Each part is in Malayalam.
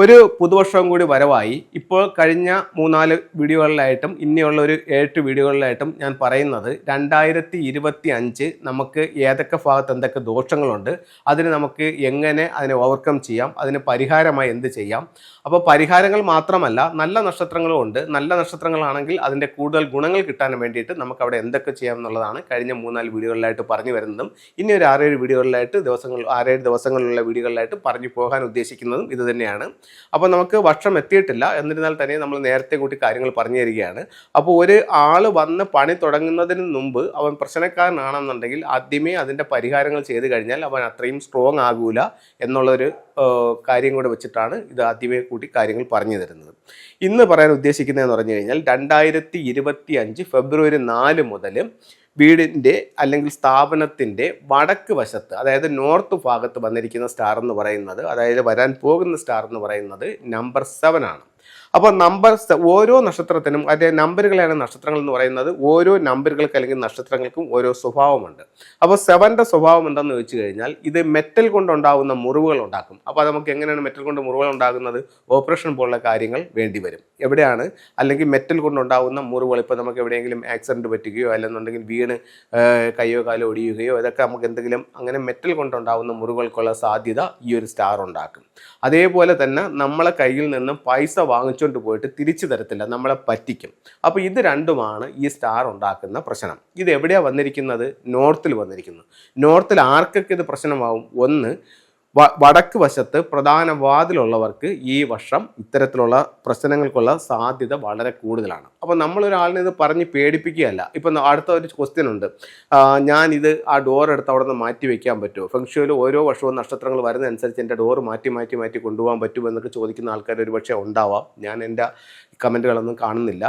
ഒരു പുതുവർഷവും കൂടി വരവായി. ഇപ്പോൾ കഴിഞ്ഞ മൂന്നാൽ വീഡിയോകളിലായിട്ടും ഇനിയുള്ള ഒരു ഏഴ് വീഡിയോകളിലായിട്ടും ഞാൻ പറയുന്നത് രണ്ടായിരത്തി ഇരുപത്തി അഞ്ച് നമുക്ക് ഏതൊക്കെ ഭാഗത്ത് എന്തൊക്കെ ദോഷങ്ങളുണ്ട് അതിന് നമുക്ക് എങ്ങനെ അതിനെ ഓവർകം ചെയ്യാം അതിന് പരിഹാരമായി എന്ത് ചെയ്യാം. അപ്പോൾ പരിഹാരങ്ങൾ മാത്രമല്ല നല്ല നക്ഷത്രങ്ങളും ഉണ്ട്. നല്ല നക്ഷത്രങ്ങളാണെങ്കിൽ അതിന്റെ കൂടുതൽ ഗുണങ്ങൾ കിട്ടാൻ വേണ്ടിയിട്ട് നമുക്ക് അവിടെ എന്തൊക്കെ ചെയ്യാം എന്നുള്ളതാണ് കഴിഞ്ഞ മൂന്നാൽ വീഡിയോകളിലായിട്ട് പറഞ്ഞു വരുന്നതും ഇനി ഒരു ആറേഴ് വീഡിയോകളിലായിട്ട് ദിവസങ്ങൾ ആറേഴ് ദിവസങ്ങളിലുള്ള വീഡിയോകളിലായിട്ട് പറഞ്ഞു പോകാൻ ഉദ്ദേശിക്കുന്നതും ഇത് തന്നെയാണ്. അപ്പോൾ നമുക്ക് വർഷം എത്തിയിട്ടില്ല. എന്നിരുന്നാൽ തന്നെ നമ്മൾ നേരത്തെ കൂട്ടി കാര്യങ്ങൾ പറഞ്ഞു തരികയാണ്. അപ്പോൾ ഒരു ആൾ വന്ന് പണി തുടങ്ങുന്നതിന് മുമ്പ് അവൻ പ്രശ്നക്കാരനാണെന്നുണ്ടെങ്കിൽ ആദ്യമേ അതിന്റെ പരിഹാരങ്ങൾ ചെയ്ത് കഴിഞ്ഞാൽ അവൻ അത്രയും സ്ട്രോങ് ആകൂല എന്നുള്ളൊരു കാര്യം കൂടെ വെച്ചിട്ടാണ് ഇത് ആദ്യമേ കൂട്ടി കാര്യങ്ങൾ പറഞ്ഞു തരുന്നത്. ഇന്ന് പറയാൻ ഉദ്ദേശിക്കുന്നതെന്ന് പറഞ്ഞു കഴിഞ്ഞാൽ രണ്ടായിരത്തി ഫെബ്രുവരി നാല് മുതൽ വീടിന്റെ അല്ലെങ്കിൽ സ്ഥാപനത്തിന്റെ വടക്ക് വശത്ത് അതായത് നോർത്ത് ഭാഗത്ത് വന്നിരിക്കുന്ന സ്റ്റാർ എന്ന് പറയുന്നത് അതായത് വരാൻ പോകുന്ന സ്റ്റാർ എന്ന് പറയുന്നത് നമ്പർ സെവൻ ആണ്. അപ്പോൾ നമ്പർ ഓരോ നക്ഷത്രത്തിനും അതിന്റെ നമ്പറുകളാണ് നക്ഷത്രങ്ങൾ എന്ന് പറയുന്നത്. ഓരോ നമ്പറുകൾക്ക് അല്ലെങ്കിൽ നക്ഷത്രങ്ങൾക്കും ഓരോ സ്വഭാവമുണ്ട്. അപ്പോൾ സെവന്റെ സ്വഭാവം എന്താണെന്ന് ചോദിച്ചു കഴിഞ്ഞാൽ ഇത് മെറ്റൽ കൊണ്ടുണ്ടാകുന്ന മുറിവുകൾ ഉണ്ടാക്കും. അപ്പോൾ നമുക്ക് എങ്ങനെയാണ് മെറ്റൽ കൊണ്ട് മുറിവുകൾ ഉണ്ടാകുന്നത്? ഓപ്പറേഷൻ പോലുള്ള കാര്യങ്ങൾ വേണ്ടി വരും. എവിടെയാണ്? അല്ലെങ്കിൽ മെറ്റൽ കൊണ്ടുണ്ടാകുന്ന മുറിവുകൾ ഇപ്പോൾ നമുക്ക് എവിടെയെങ്കിലും ആക്സിഡന്റ് പറ്റുകയോ അല്ലെന്നുണ്ടെങ്കിൽ വീണ് കയ്യോ കാലോ ഒടിയുകയോ ഇതൊക്കെ നമുക്ക് എന്തെങ്കിലും അങ്ങനെ മെറ്റൽ കൊണ്ടുണ്ടാകുന്ന മുറിവുകൾക്കുള്ള സാധ്യത ഈ ഒരു സ്റ്റാർ ഉണ്ടാക്കും. അതേപോലെ തന്നെ നമ്മളെ കയ്യിൽ നിന്നും പൈസ വാങ്ങിച്ചുകൊണ്ട് പോയിട്ട് തിരിച്ചു തരത്തില്ല നമ്മളെ പറ്റിക്കും. അപ്പോൾ ഇത് രണ്ടുമാണ് ഈ സ്റ്റാർ ഉണ്ടാക്കുന്ന പ്രശ്നം. ഇത് എവിടെയാണ് വന്നിരിക്കുന്നത്? നോർത്തിൽ വന്നിരിക്കുന്നു. നോർത്തിൽ ആർക്കൊക്കെ ഇത് പ്രശ്നമാവും? ഒന്ന് വടക്ക് വശത്ത് പ്രധാന വാതിലുള്ളവർക്ക് ഈ വർഷം ഇത്തരത്തിലുള്ള പ്രശ്നങ്ങൾക്കുള്ള സാധ്യത വളരെ കൂടുതലാണ്. അപ്പോൾ നമ്മളൊരാളിനെ ഇത് പറഞ്ഞ് പേടിപ്പിക്കുകയല്ല. ഇപ്പം അടുത്ത ഒരു ക്വസ്റ്റ്യൻ ഉണ്ട്. ഞാനിത് ആ ഡോർ എടുത്ത് അവിടെ നിന്ന് മാറ്റി വയ്ക്കാൻ പറ്റുമോ? ഫംഗ്ഷനിൽ ഓരോ വർഷവും നക്ഷത്രങ്ങൾ വരുന്നതനുസരിച്ച് എന്റെ ഡോർ മാറ്റി മാറ്റി മാറ്റി കൊണ്ടുപോകാൻ പറ്റുമോ എന്നൊക്കെ ചോദിക്കുന്ന ആൾക്കാർ ഒരുപക്ഷെ ഉണ്ടാവാം. ഞാൻ എന്റെ കമന്റുകളൊന്നും കാണുന്നില്ല.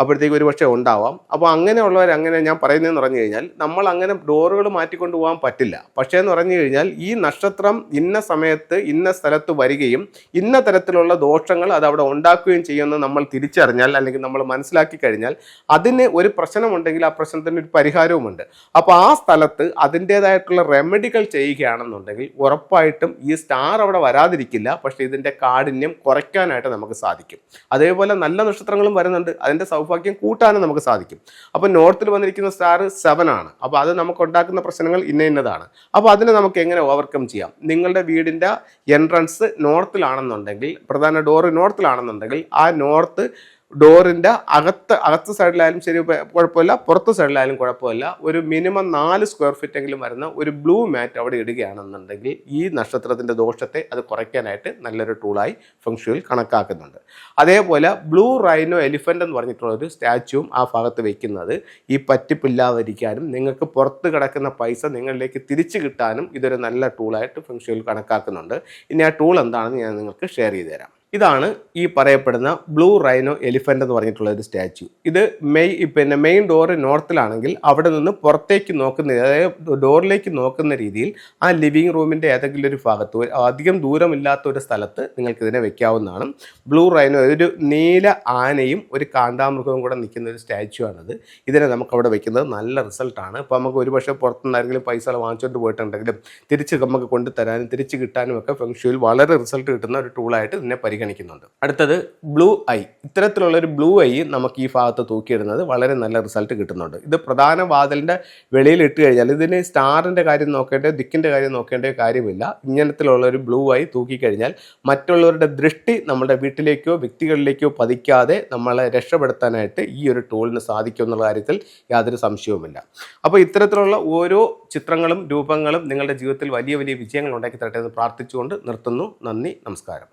അപ്പോഴത്തേക്ക് ഒരു പക്ഷേ ഉണ്ടാവാം. അപ്പോൾ അങ്ങനെയുള്ളവർ അങ്ങനെ ഞാൻ പറയുന്നതെന്ന് പറഞ്ഞു കഴിഞ്ഞാൽ നമ്മൾ അങ്ങനെ ഡോറുകൾ മാറ്റിക്കൊണ്ട് പോകാൻ പറ്റില്ല. പക്ഷേ എന്ന് പറഞ്ഞു കഴിഞ്ഞാൽ ഈ നക്ഷത്രം ഇന്ന സമയത്ത് ഇന്ന സ്ഥലത്ത് വരികയും ഇന്ന തരത്തിലുള്ള ദോഷങ്ങൾ അത് അവിടെ ഉണ്ടാക്കുകയും ചെയ്യുമെന്ന് നമ്മൾ തിരിച്ചറിഞ്ഞാൽ അല്ലെങ്കിൽ നമ്മൾ മനസ്സിലാക്കി കഴിഞ്ഞാൽ അതിന് ഒരു പ്രശ്നമുണ്ടെങ്കിൽ ആ പ്രശ്നത്തിന് ഒരു പരിഹാരവുമുണ്ട്. അപ്പോൾ ആ സ്ഥലത്ത് അതിന്റേതായിട്ടുള്ള റെമഡികൾ ചെയ്യുകയാണെന്നുണ്ടെങ്കിൽ ഉറപ്പായിട്ടും ഈ സ്റ്റാർ അവിടെ വരാതിരിക്കില്ല. പക്ഷേ ഇതിന്റെ കാഠിന്യം കുറയ്ക്കാനായിട്ട് നമുക്ക് സാധിക്കും. അതേപോലെ നല്ല നക്ഷത്രങ്ങളും വരുന്നുണ്ട്. അതിന്റെ സൗഭാഗ്യം കൂട്ടാനും നമുക്ക് സാധിക്കും. അപ്പോൾ നോർത്തിൽ വന്നിരിക്കുന്ന സ്റ്റാർ സെവൻ ആണ്. അപ്പോൾ അത് നമുക്ക് ഉണ്ടാക്കുന്ന പ്രശ്നങ്ങൾ ഇന്ന ഇന്നതാണ്. അപ്പോൾ അതിനെ നമുക്ക് എങ്ങനെ ഓവർകം ചെയ്യാം? നിങ്ങളുടെ വീടിന്റെ എൻട്രൻസ് നോർത്തിലാണെന്നുണ്ടെങ്കിൽ പ്രധാന ഡോറ് നോർത്തിലാണെന്നുണ്ടെങ്കിൽ ആ നോർത്ത് ഡോറിന്റെ അകത്ത് അകത്ത് സൈഡിലായാലും ശരി കുഴപ്പമില്ല. പുറത്ത് സൈഡിലായാലും കുഴപ്പമില്ല. ഒരു മിനിമം നാല് സ്ക്വയർ ഫീറ്റ് എങ്കിലും വരുന്ന ഒരു ബ്ലൂ മാറ്റ് അവിടെ ഇടുകയാണെന്നുണ്ടെങ്കിൽ ഈ നക്ഷത്രത്തിന്റെ ദോഷത്തെ അത് കുറയ്ക്കാനായിട്ട് നല്ലൊരു ടൂളായി ഫംഗ്ഷനിൽ കണക്കാക്കുന്നുണ്ട്. അതേപോലെ ബ്ലൂ റൈനോ എലിഫന്റ് എന്ന് പറഞ്ഞിട്ടുള്ള ഒരു സ്റ്റാച്ചുവും ആ ഭാഗത്ത് വെക്കുന്നത് ഈ പറ്റിപ്പില്ലാതിരിക്കാനും നിങ്ങൾക്ക് പുറത്ത് കിടക്കുന്ന പൈസ നിങ്ങളിലേക്ക് തിരിച്ചു കിട്ടാനും ഇതൊരു നല്ല ടൂളായിട്ട് ഫംഗ്ഷനിൽ കണക്കാക്കുന്നുണ്ട്. ഇനി ആ ടൂൾ എന്താണെന്ന് ഞാൻ നിങ്ങൾക്ക് ഷെയർ ചെയ്തു തരാം ഇതാണ് ഈ പറയപ്പെടുന്ന ബ്ലൂ റൈനോ എലിഫന്റ് എന്ന് പറഞ്ഞിട്ടുള്ള ഒരു സ്റ്റാച്യു ഇത് മെയ് പിന്നെ മെയിൻ ഡോറ് നോർത്തിലാണെങ്കിൽ അവിടെ നിന്ന് പുറത്തേക്ക് നോക്കുന്ന അതായത് ഡോറിലേക്ക് നോക്കുന്ന രീതിയിൽ ആ ലിവിങ് റൂമിന്റെ ഏതെങ്കിലും ഒരു ഭാഗത്ത് അധികം ദൂരമില്ലാത്ത ഒരു സ്ഥലത്ത് നിങ്ങൾക്ക് ഇതിനെ വെക്കാവുന്നതാണ്. ബ്ലൂ റൈനോ ഒരു നീല ആനയും ഒരു കാന്താമൃഗവും കൂടെ നിൽക്കുന്ന ഒരു സ്റ്റാച്യു ആണിത്. ഇതിനെ നമുക്ക് അവിടെ വെക്കുന്നത് നല്ല റിസൾട്ടാണ് ഇപ്പോൾ നമുക്ക് ഒരുപക്ഷെ പുറത്തുനിന്ന് ആരെങ്കിലും പൈസ വാങ്ങിച്ചുകൊണ്ട് പോയിട്ടുണ്ടെങ്കിലും തിരിച്ച് നമുക്ക് കൊണ്ടുതരാനും തിരിച്ച് കിട്ടാനും ഒക്കെ ഫെങ്ഷുവിൽ വളരെ റിസൾട്ട് കിട്ടുന്ന ഒരു ടൂളായിട്ട് ഇതിനെ പരിഗണിക്കും പരിഗണിക്കുന്നുണ്ട്. അടുത്തത് ബ്ലൂ ഐ ഇത്തരത്തിലുള്ള ഒരു ബ്ലൂ ഐ നമുക്ക് ഈ ഭാഗത്ത് തൂക്കിയിടുന്നത് വളരെ നല്ല റിസൾട്ട് കിട്ടുന്നുണ്ട്. ഇത് പ്രധാന വാതിലിന്റെ വെളിയിൽ ഇട്ട് കഴിഞ്ഞാൽ ഇതിന് സ്റ്റാറിന്റെ കാര്യം നോക്കേണ്ടേ ദിക്കിന്റെ കാര്യം നോക്കേണ്ട കാര്യമില്ല. ഇങ്ങനത്തിലുള്ള ഒരു ബ്ലൂ ഐ തൂക്കിക്കഴിഞ്ഞാൽ മറ്റുള്ളവരുടെ ദൃഷ്ടി നമ്മുടെ വീട്ടിലേക്കോ വ്യക്തികളിലേക്കോ പതിക്കാതെ നമ്മളെ രക്ഷപ്പെടുത്താനായിട്ട് ഈ ഒരു ടൂളിന് സാധിക്കും എന്നുള്ള കാര്യത്തിൽ യാതൊരു സംശയവുമില്ല. അപ്പോൾ ഇത്തരത്തിലുള്ള ഓരോ ചിത്രങ്ങളും രൂപങ്ങളും നിങ്ങളുടെ ജീവിതത്തിൽ വലിയ വലിയ വിജയങ്ങൾ ഉണ്ടാക്കി തരട്ടെ എന്ന് പ്രാർത്ഥിച്ചുകൊണ്ട് നിർത്തുന്നു. നന്ദി നമസ്കാരം.